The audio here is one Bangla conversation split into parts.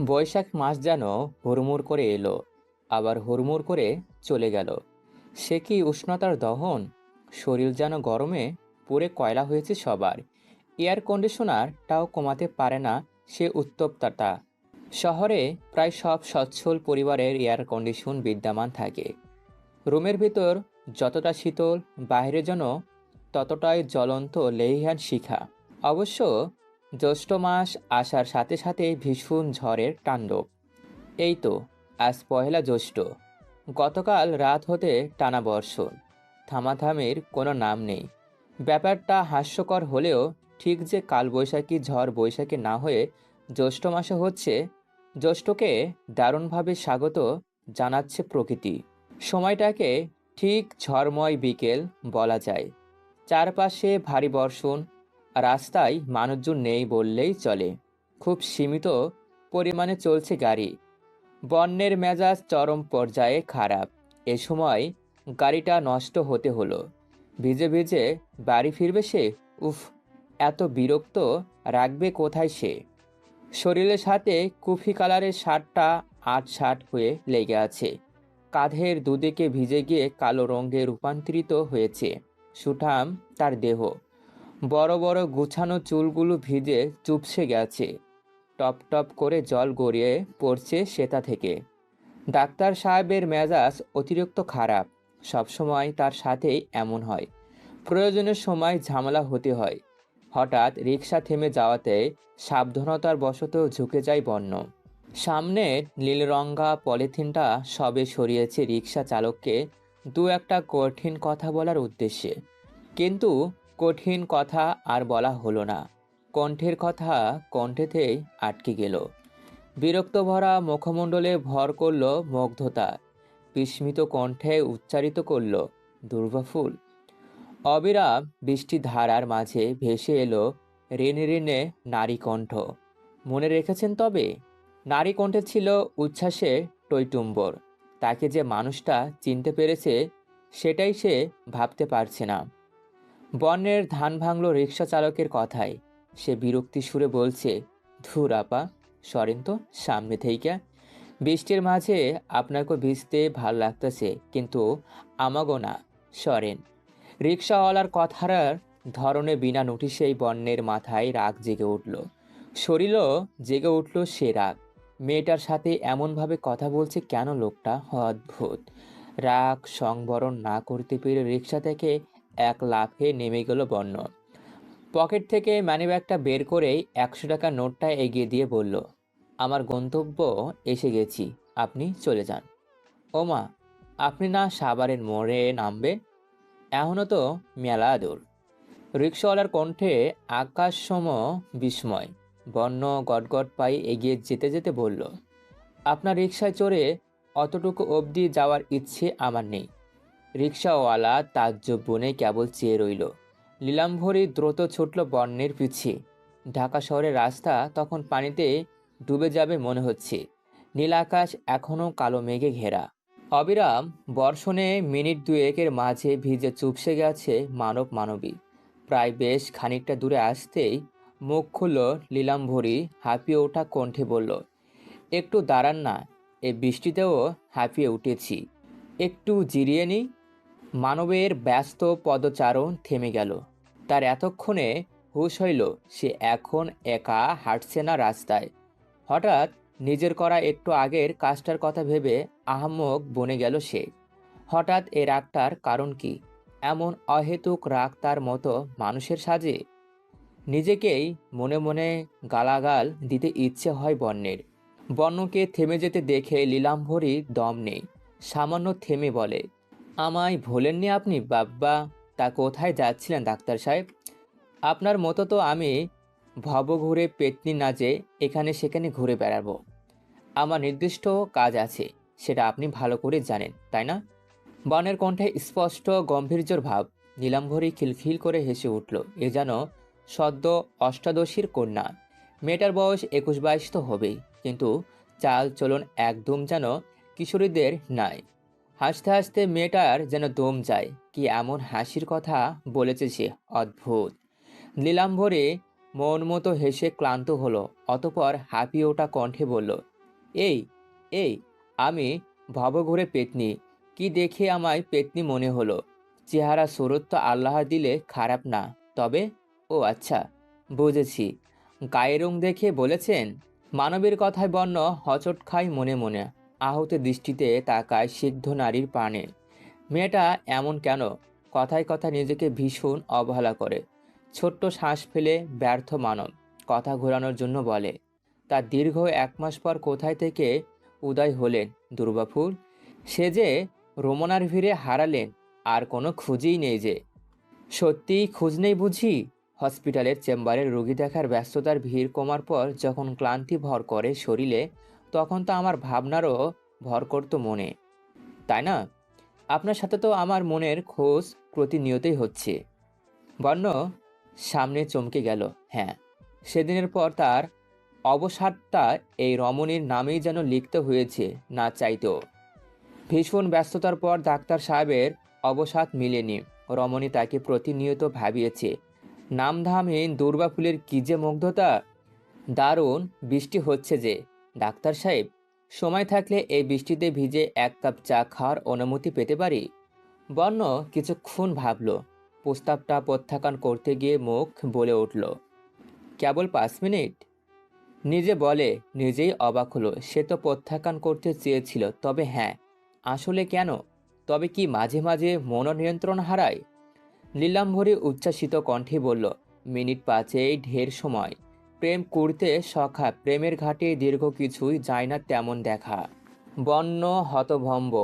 বৈশাখ মাস যেন হুড়মুড় করে এলো, আবার হুড়মুড় করে চলে গেল। সে কি উষ্ণতার দহন? শরীর যেন গরমে পুরে কয়লা হয়েছে সবার। এয়ার কন্ডিশনারটাও কমাতে পারে না সে উত্তপ্ততা। শহরে প্রায় সব সচ্ছল পরিবারের এয়ার কন্ডিশন বিদ্যমান থাকে। রুমের ভিতর যতটা শীতল, বাইরে যেন ততটাই জ্বলন্ত লেহিয়ান শিখা। অবশ্য জ্যৈষ্ঠ মাস আসার সাথে সাথে ভীষণ ঝড়ের তাণ্ডব। এই তো, আজ পহেলা জ্যৈষ্ঠ। গতকাল রাত হতে টানা বর্ষণ। থামাথামির কোনো নাম নেই। ব্যাপারটা হাস্যকর হলেও ঠিক যে কালবৈশাখী ঝড় বৈশাখী না হয়ে জ্যৈষ্ঠ মাসে হচ্ছে, জ্যৈষ্ঠকে দারুণভাবে স্বাগত জানাচ্ছে প্রকৃতি। সময়টাকে ঠিক ঝড়ময় বিকেল বলা যায়। চারপাশে ভারী বর্ষণ রাস্তায় মানুষজন নেই বললেই চলে। খুব সীমিত পরিমাণে চলছে গাড়ি। বন্যের মেজাজ চরম পর্যায়ে খারাপ। এ সময় গাড়িটা নষ্ট হতে হলো। ভিজে ভিজে বাড়ি ফিরবে সে? উফ, এত বিরক্ত রাখবে কোথায় সে? শরীরের সাথে কুফি কালারের শার্টটা আট শার্ট হয়ে লেগে আছে। কাঁধের দুদিকে ভিজে গিয়ে কালো রঙে রূপান্তরিত হয়েছে। সুঠাম তার দেহ। বড় বড় গুছানো চুলগুলো ভিজে চুপসে গেছে। টপ টপ করে জল গড়িয়ে পড়ছে সেটা থেকে। ডাক্তার সাহেবের মেজাজ অতিরিক্ত খারাপ। সবসময় তার সাথেই এমন হয়। প্রয়োজনের সময় ঝামেলা হতে হয়। হঠাৎ রিক্সা থেমে যাওয়াতে সাবধানতার বশত ঝুঁকে যায় বন্য। সামনের নীলরঙ্গা পলিথিনটা সবে সরিয়েছে রিক্সা চালককে দু একটা কঠিন কথা বলার উদ্দেশ্যে। কিন্তু কঠিন কথা আর বলা হলো না। কণ্ঠের কথা কণ্ঠেতেই আটকে গেল। বিরক্ত ভরা মুখমণ্ডলে ভর করল মুগ্ধতা। বিস্মিত কণ্ঠে উচ্চারিত করল দুর্বাফুল অবিরাম বৃষ্টি ধারার মাঝে ভেসে এলো রেনে রেনে নারী কণ্ঠ। মনে রেখেছেন তবে? নারী কণ্ঠে ছিল উচ্ছ্বাসে টৈটুম্বর। তাকে যে মানুষটা চিনতে পেরেছে, সেটাই সে ভাবতে পারছে না। বন্যের ধান ভাঙল রিক্সা চালকের কথায়। সে বিরক্তি সুরে বলছে, ধুর আপা, সরেন তো, সামনে থেকে বৃষ্টির মাঝে আপনাকে ভিজতে ভালো লাগতেছে, কিন্তু আমাগো না, সরেন। রিক্সাওয়ালার কথার ধরনে বিনা নোটিশেই বন্যের মাথায় রাগ জেগে উঠল। শরীরও জেগে উঠল সে রাগ। মেয়েটার সাথে এমনভাবে কথা বলছে কেন লোকটা? অদ্ভুত। রাগ, সংবরণ না করতে পেরে রিক্সা থেকে এক লাফে নেমে গেল বন্য পকেট থেকে মানিব্যাগটা বের করেই একশো টাকার নোটটা এগিয়ে দিয়ে বলল, আমার গন্তব্য এসে গেছি, আপনি চলে যান। ওমা, আপনি না সাভারের মোড়ে নামবেন? এখনও তো মেলা দূর। রিক্সাওয়ালার কণ্ঠে আকাশসম বিস্ময়। বন্য গটগট পাই এগিয়ে যেতে যেতে বলল, আপনার রিক্সায় চড়ে অতটুকু অবধি যাওয়ার ইচ্ছে আমার নেই। রিক্সাওয়ালা তাজ্জব বনে কেবল চেয়ে রইল। লীলাম্ভরি দ্রুত ছুটল বন্যের পিছিয়ে ঢাকা শহরের রাস্তা তখন পানিতে ডুবে যাবে মনে হচ্ছে। নীল আকাশ এখনও কালো মেঘে ঘেরা। অবিরাম বর্ষণে মিনিট দুয়েকের মাঝে ভিজে চুপসে গেছে মানব মানবী। প্রায় বেশ খানিকটা দূরে আসতেই মুখ খুলল লীলাম্ভরি, হাঁপিয়ে ওঠা কণ্ঠে বলল, একটু দাঁড়ান না, এ বৃষ্টিতেও হাঁপিয়ে উঠেছি। একটু জিরিয়ে নি মানবের ব্যস্ত পদচারণ থেমে গেল। তার এতক্ষণে হুশ হইল, সে এখন একা হাঁটছে না রাস্তায়। হঠাৎ নিজের করা একটু আগের কাজটার কথা ভেবে আহাম্মক বনে গেল সে। হঠাৎ এ রাগটার কারণ কি? এমন অহেতুক রাগ তার মতো মানুষের সাজে? নিজেকেই মনে মনে গালাগাল দিতে ইচ্ছে হয় বন্যের। বন্যকে থেমে যেতে দেখে লীলাম্ভরি দম নেই। সামান্য থেমে বলে আমায় ভোলেননি আপনি? বাব্বা, তা কোথায় যাচ্ছিলেন ডাক্তার সাহেব? আপনার মতো তো আমি ভব ঘুরে পেতনি না যে এখানে সেখানে ঘুরে বেড়াবো। আমার নির্দিষ্ট কাজ আছে, সেটা আপনি ভালো করে জানেন, তাই না? বনের কণ্ঠে স্পষ্ট গম্ভীর্যর ভাব নীলাম্ভরি খিলখিল করে হেসে উঠল, এ যেন সদ্য অষ্টাদশীর কন্যা। মেয়েটার বয়স একুশ বাইশ তো হবেই, কিন্তু চাল চলন একদম যেন কিশোরীদের নাই। হাসতে হাসতে মেয়েটার যেন দম যায়। কি এমন হাসির কথা বলেছে সে? অদ্ভুত। নীলাম্বরে মন মতো হেসে ক্লান্ত হলো, অতপর হাঁপিয়ে ওঠা কণ্ঠে বলল, এই এই, আমি ভবঘুরে পেতনি। কি দেখে আমায় পেতনি মনে হলো? চেহারা সুরত্ব আল্লাহ দিলে খারাপ না। তবে, ও আচ্ছা বুঝেছি। গায়ের রং দেখে বলেছেন, মানবের কথায় বর্ণ হচট খাই মনে মনে। আহত দৃষ্টিতে তাকায় সিদ্ধ নারীর পানে। মেয়েটা এমন কেন? কথায় কথা নিজেকে ভীষণ অবহেলা করে। ছোট্ট শ্বাস ফেলে ব্যর্থ মানব, কথা ঘোরানোর জন্য বলে। তার দীর্ঘ এক মাস পর কোথায় থেকে উদয় হলেন দুর্বাফুল সে যে রোমনার ভিড়ে হারালেন, আর কোনো খুঁজেই নেই যে। সত্যিই খোঁজ নেই বুঝি? হসপিটালের চেম্বারে রোগী দেখার ব্যস্ততার ভিড় কমার পর যখন ক্লান্তি ভর করে শরীরে তখন তো আমার ভাবনারও ভর করতো মনে। তাই না? আপনার সাথে তো আমার মনের খোঁজ প্রতিনিয়তই হচ্ছে। বর্ণ সামনে চমকে গেল। হ্যাঁ সেদিনের পর তার অবসাদটা এই রমণীর নামেই যেন লিখতে হয়েছে না চাইতেও। ভীষণ ব্যস্ততার পর ডাক্তার সাহেবের অবসাদ মিলেনি। রমণী তাকে প্রতিনিয়ত ভাবিয়েছে। নামধামহীন দুর্বা ফুলের কী যে মুগ্ধতা, দারুণ বৃষ্টি হচ্ছে যে। ডাক্তার সাহেব, সময় থাকলে এই বৃষ্টিতে ভিজে এক কাপ চা খাওয়ার অনুমতি পেতে পারি? বর্ণ কিছুক্ষণ ভাবল। প্রস্তাবটা প্রত্যাখ্যান করতে গিয়ে মুখ বলে উঠল, কেবল পাঁচ মিনিট? নিজে বলে, নিজেই অবাক হলো, সে তো প্রত্যাখ্যান করতে চেয়েছিল, তবে হ্যাঁ। আসলে কেন? তবে কি মাঝে মাঝে মনোনিয়ন্ত্রণ হারায়? লীলাম্ভরী উচ্ছ্বাসিত কণ্ঠে বলল, মিনিট পাঁচেই ঢের সময়। প্রেম করতে সখা, প্রেমের ঘাটে দীর্ঘ কিছুই যায় না তেমন দেখা। বন্য, হতভম্ব,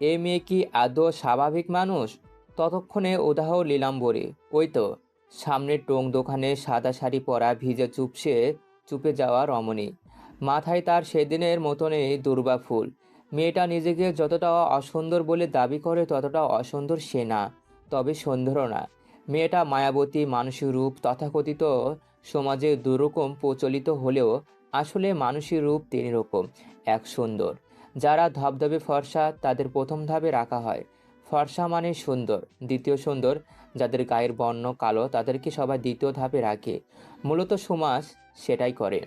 এ মেয়ে কি আদৌ স্বাভাবিক মানুষ? ততক্ষণে উদাহ লীলাম্বরী, ওই তো সামনের টোং দোকানে সাদা শাড়ি পরা ভিজে চুপসে, চুপে যাওয়া রমণী। মাথায় তার সেদিনের মতনই দুর্বা ফুল। মেয়েটা নিজেকে যতটা অসুন্দর বলে দাবি করে, ততটা অসুন্দর সে না, তবে সুন্দরও না। মেয়েটা মায়াবতী মানুষের রূপ, তথাকথিত সমাজে দুরকম প্রচলিত হলেও আসলে মানুষের রূপ তিন রকম, এক সুন্দর। যারা ধবধবে ফর্সা, তাদের প্রথম ধাপে রাখা হয়। ফর্সা মানে সুন্দর, দ্বিতীয় সুন্দর, যাদের গায়ের বর্ণ কালো, তাদেরকে সবাই দ্বিতীয় ধাপে রাখে। মূলত সমাজ সেটাই করে।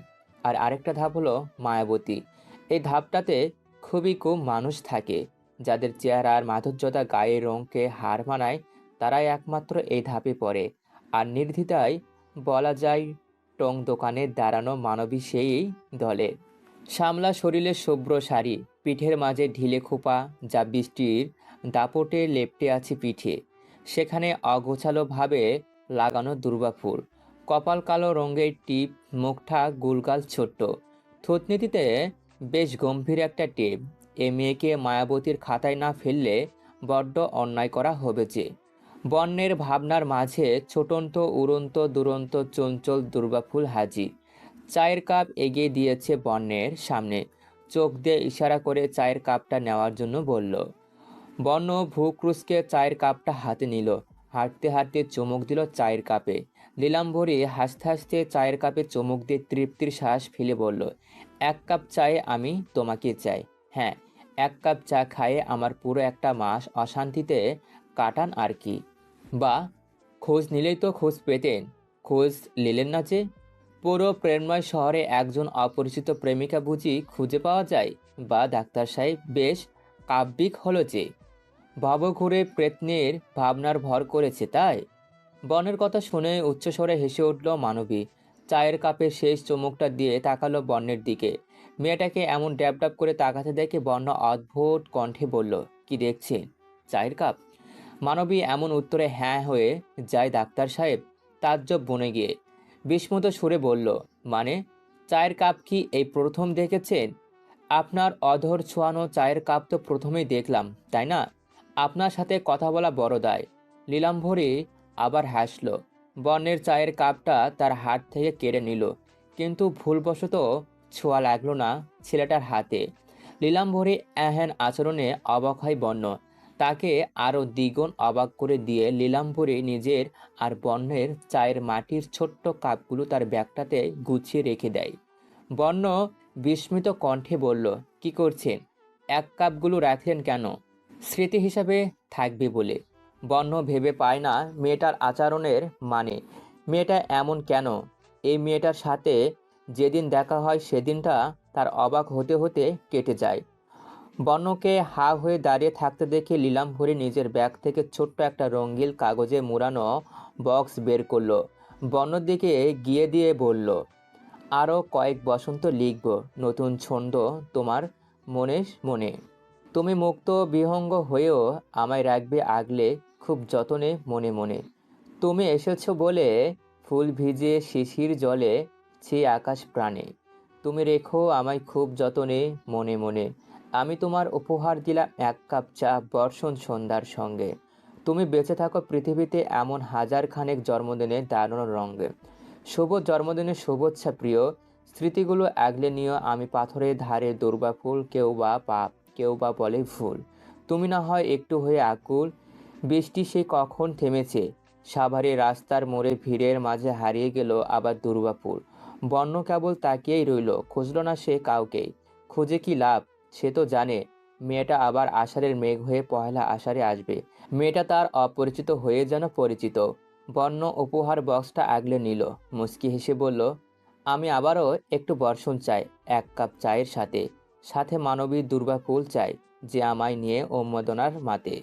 আর আরেকটা ধাপ হলো মায়াবতী। এই ধাপটাতে খুবই কম মানুষ থাকে। যাদের চেহারার মাধুর্যতা গায়ের রঙকে হার মানায়, তারাই একমাত্র এই ধাপে পড়ে। আর নির্দ্বিধায় বলা যায়, টং দোকানে দাঁড়ানো মানবী সেই দলে। সামলা শরীরের শুভ্র শাড়ি, পিঠের মাঝে ঢিলে খোপা যা বৃষ্টির দাপটে লেপটে আছে পিঠে। সেখানে অগোছালোভাবে লাগানো দুর্বা ফুল। কপাল কালো রঙের টিপ, মুখটা গুলগাল ছোট্ট। থুতনিতিতে বেশ গম্ভীর একটা টেপ। এ মেয়েকে মায়াবতীর খাতায় না ফেললে বড্ড অন্যায় করা হবে যে। বন্যের ভাবনার মাঝে ছোটন্ত, উড়ন্ত, দুরন্ত, চঞ্চল, দুর্বাফুল হাজি। চায়ের কাপ এগিয়ে দিয়েছে বন্যের সামনে। চোখ দিয়ে ইশারা করে চায়ের কাপটা নেওয়ার জন্য বলল। বন্য ভূক্রুশকে চায়ের কাপটা হাতে নিল। হাঁটতে হাঁটতে চমক দিল চায়ের কাপে। লীলাম্বরী হাসতে হাসতে চায়ের কাপে চমক দিয়ে তৃপ্তির শ্বাস ফেলে বলল, এক কাপ চায়ে আমি তোমাকে চাই। হ্যাঁ এক কাপ চা খায়ে আমার পুরো একটা মাস অশান্তিতে কাটান আর কি। বা খোঁজ নিলেই তো খোঁজ পেতেন। খোঁজ নিলেন না যে পুরো প্রেমময় শহরে একজন অপরিচিত প্রেমিকা বুঝি খুঁজে পাওয়া যায় বা ডাক্তার সাহেব বেশ কাব্যিক হলো যে ভাব ঘুরে প্রেতনের ভাবনার ভর করেছে তাই। বনের কথা শুনে উচ্চস্বরে হেসে উঠল মানবী। চায়ের কাপে শেষ চমুকটা দিয়ে তাকালো বন্যের দিকে। মেয়েটাকে এমন ড্যাব ড্যাব করে তাকাতে দেখে বর্ণ অদ্ভুত কণ্ঠে বলল, কি দেখছেন? চায়ের কাপ? মানবী এমন উত্তরে হ্যাঁ হয়ে যায় ডাক্তার সাহেব। তাজ্জব বনে গিয়ে বিস্মত সুরে বলল মানে চায়ের কাপ কি এই প্রথম দেখেছেন? আপনার অধর ছোঁয়ানো চায়ের কাপ তো প্রথমেই দেখলাম, তাই না? আপনার সাথে কথা বলা বড় দায়। লীলাম্ভরী আবার হাসল, বর্ণের চায়ের কাপটা তার হাত থেকে কেড়ে নিল, কিন্তু ভুলবশত ছোঁয়া লাগল না ছেলেটার হাতে। লীলাম্ভরী এহেন আচরণে অবাক হয় বর্ণ তাকে আরও দ্বিগুণ অবাক করে দিয়ে লীলাম্বরী নিজের আর বর্ণের চায়ের মাটির ছোট্ট কাপগুলো তার ব্যাগটাতে গুছিয়ে রেখে দেয়। বর্ণ বিস্মিত কণ্ঠে বলল, কি করছেন? এক কাপগুলো রাখলেন কেন? স্মৃতি হিসাবে থাকবে বলে। বর্ণ ভেবে পায় না মেয়েটার আচরণের মানে। মেয়েটা এমন কেন? এই মেয়েটার সাথে যেদিন দেখা হয় সেদিনটা তার অবাক হতে হতে কেটে যায়। বর্ণকে হা হয়ে দাঁড়িয়ে থাকতে দেখে লীলাম ভরে নিজের ব্যাগ থেকে ছোট্ট একটা রঙিল কাগজে মুড়ানো বক্স বের করল। বর্ণর দিকে গিয়ে দিয়ে বলল আরও কয়েক বসন্ত লিখব, নতুন ছন্দ তোমার মনে মনে। তুমি মুক্ত বিহঙ্গ হয়েও আমায় রাখবে আগলে খুব যতনে মনে মনে। তুমি এসেছ বলে ফুল ভিজে শিশির জলে ছে আকাশ প্রাণে। তুমি রেখো আমায় খুব যতনে মনে মনে। আমি তোমার উপহার দিলাম এক কাপ চা বর্ষণ সন্ধ্যার সঙ্গে। তুমি বেঁচে থাকো পৃথিবীতে এমন হাজার খানেক জন্মদিনে দারুণ রঙে। শুভ জন্মদিনের শুভেচ্ছা প্রিয়। স্মৃতিগুলো আগলে নিয়েও আমি পাথরের ধারে দুর্বা ফুল, কেউ বা পাপ, কেউ বা বলে ভুল। তুমি না হয় একটু হয়ে আকুল। বৃষ্টি সে কখন থেমেছে? সাভারে রাস্তার মোড়ে ভিড়ের মাঝে হারিয়ে গেল আবার ফুল। বর্ণ কেবল তাকিয়েই রইল, খুঁজল না সে কাউকেই। খুঁজে কি লাভ? সে তো জানে, মেয়েটা আবার আষাঢ়ের মেঘ হয়ে পহেলা আষাঢ়ে আসবে। মেয়েটা তার অপরিচিত হয়ে যেন পরিচিত। বর্ণ উপহার বক্সটা আগলে নিল। মুস্কি হেসে বলল, আমি আবারও একটু বর্ষণ চাই, এক কাপ চায়ের সাথে। সাথে মানবী দুর্বা ফুল চাই, যে আমায় নিয়ে উন্মাদনার মাতে।